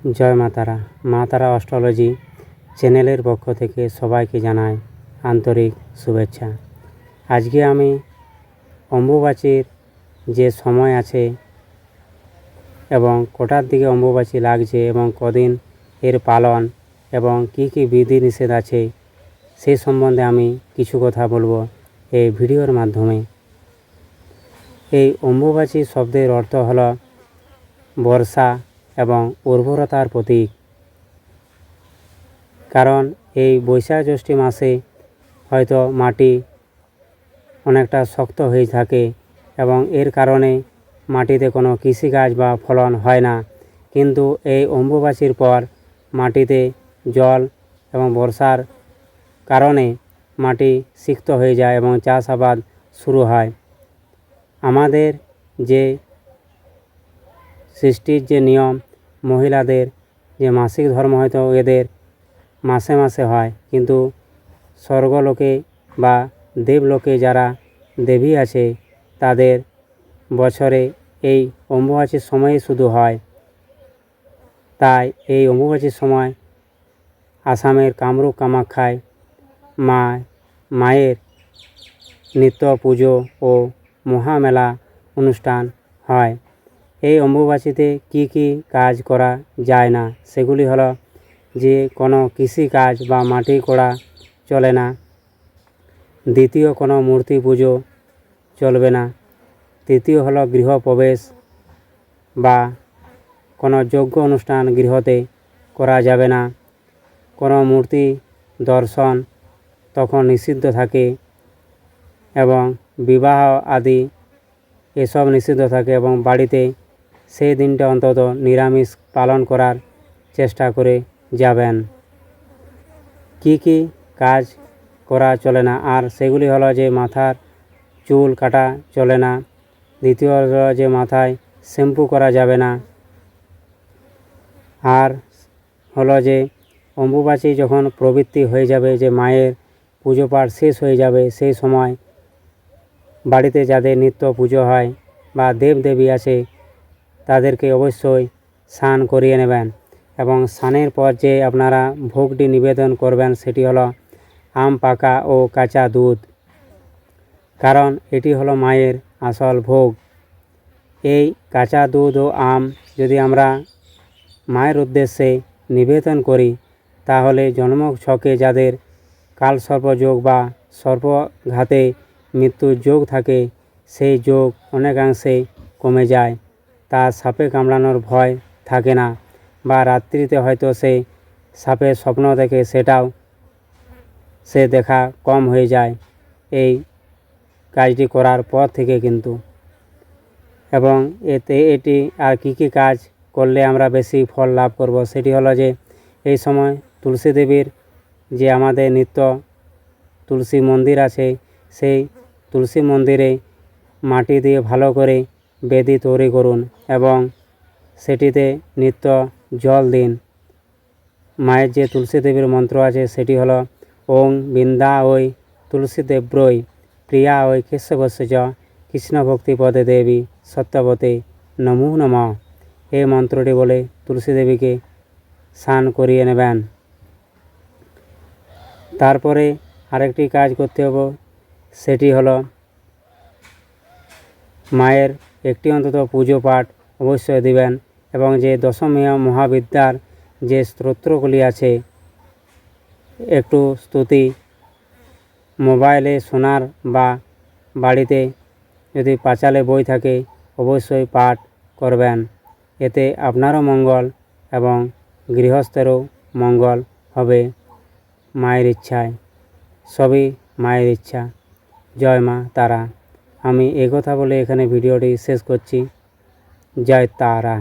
জয় মা তারা। মা তারা অস্ট্রোলজি চ্যানেলের পক্ষ থেকে সবাইকে জানাই আন্তরিক শুভেচ্ছা। আজকে আমি অম্বুবাচীর যে সময় আছে এবং কটার দিকে অম্বুবাচী লাগছে এবং কদিন এর পালন এবং কি কি বিধি নিষেধ আছে সেই সম্বন্ধে আমি কিছু কথা বলব এই ভিডিওর মাধ্যমে। এই অম্বুবাচী শব্দের অর্থ হলো বর্ষা এবং উর্বরতার প্রতীক। কারণ এই বৈশাখ জ্যৈষ্ঠী মাসে হয়তো মাটি অনেকটা শক্ত হয়ে থাকে এবং এর কারণে মাটিতে কোনো কৃষিকাজ বা ফলন হয় না। কিন্তু এই অম্বুবাচীর পর মাটিতে জল এবং বর্ষার কারণে মাটি সিক্ত হয়ে যায় এবং চাষাবাদ শুরু হয়। আমাদের যে সৃষ্টির যে নিয়ম মহিলাদের যে মাসিক ধর্ম হয়তো এদের মাসে মাসে হয়, কিন্তু স্বর্গলোকে বা দেবলোকে যারা দেবী আছে, তাদের বছরে এই অম্বুবাচীর সময়ে শুধু হয়। তাই এই অম্বুবাচীর সময় আসামের কামরূপ কামাখ্যায় মা, মায়ের নিত্য পুজো ও মহামেলা অনুষ্ঠান হয়। এই অম্বুবাচীতে কি কি কাজ করা যায় না? সেগুলি হলো যে কোনো কৃষি কাজ বা মাটি করা চলে না। দ্বিতীয় কোনো মূর্তি পুজো চলবে না। তৃতীয় হলো গৃহপ্রবেশ বা কোনো যজ্ঞ অনুষ্ঠান গৃহতে করা যাবে না। কোনো মূর্তি দর্শন তখন নিষিদ্ধ থাকে এবং বিবাহ আদি এসব নিষিদ্ধ থাকে এবং বাড়িতে সেই দিনটা অন্তত নিরামিষ পালন করার চেষ্টা করে যাবেন। কি কি কাজ করা চলে না? আর সেগুলি হলো যে মাথার চুল কাটা চলে না। দ্বিতীয় হলো যে মাথায় শ্যাম্পু করা যাবে না। আর হলো যে অম্বুবাচী যখন প্রবৃত্তি হয়ে যাবে, যে মায়ের পুজো পাঠ শেষ হয়ে যাবে, সেই সময় বাড়িতে যাদের নিত্য পুজো হয় বা দেবদেবী আছে তাদেরকে অবশ্যই স্নান করিয়ে নেবেন এবং স্নানের পর যে আপনারা ভোগটি নিবেদন করবেন সেটি হলো আম, পাকা ও কাঁচা দুধ। কারণ এটি হলো মায়ের আসল ভোগ। এই কাঁচা দুধ ও আম যদি আমরা মায়ের উদ্দেশ্যে নিবেদন করি, তাহলে জন্ম ছকে যাদের কাল সর্পযোগ বা সর্পঘাতে মৃত্যুর যোগ থাকে, সেই যোগ অনেকাংশে কমে যায়। তার সাপে কামড়ানোর ভয় থাকে না। বা রাত্রিতে হয়তো সে সাপের স্বপ্ন দেখে সেটাও সে দেখা কম হয়ে যায়। এই কাজটি করার পর থেকে কিন্তু। এবং এতে এটি আর কি কি কাজ করলে আমরা বেশি ফল লাভ করব সেটি হলো যে, এই সময় তুলসী দেবীর যে আমাদের নিত্য তুলসী মন্দির আছে, সেই তুলসী মন্দিরে মাটি দিয়ে ভালো করে বেদি তৈরি করুন এবং সেটিতে নিত্য জল দিন। মায়ের যে তুলসী দেবীর মন্ত্র আছে, সেটি হলো, ওং বৃন্দা ওই তুলসী দেব্রই প্রিয়া ওই চ কৃষ্ণ ভক্তি পদে দেবী সত্যবতী নমো নম। এই মন্ত্রটি বলে তুলসী দেবীকে স্নান করিয়ে নেবেন। তারপরে আরেকটি কাজ করতে হবে, সেটি হলো, মায়ের একটি অন্তত পুজো পাঠ অবশ্যই দিবেন এবং যে দশমীয় মহাবিদ্যার যে স্তোত্রগুলি আছে, একটু স্তুতি মোবাইলে শোনার বা বাড়িতে যদি পাঁচালে বই থাকে, অবশ্যই পাঠ করবেন। এতে আপনারও মঙ্গল এবং গৃহস্থেরও মঙ্গল হবে মায়ের ইচ্ছায়। সবই মায়ের ইচ্ছা। জয় মা তারা। আমি এ কথা বলে এখানে ভিডিওটি শেষ করছি। জয় তারা।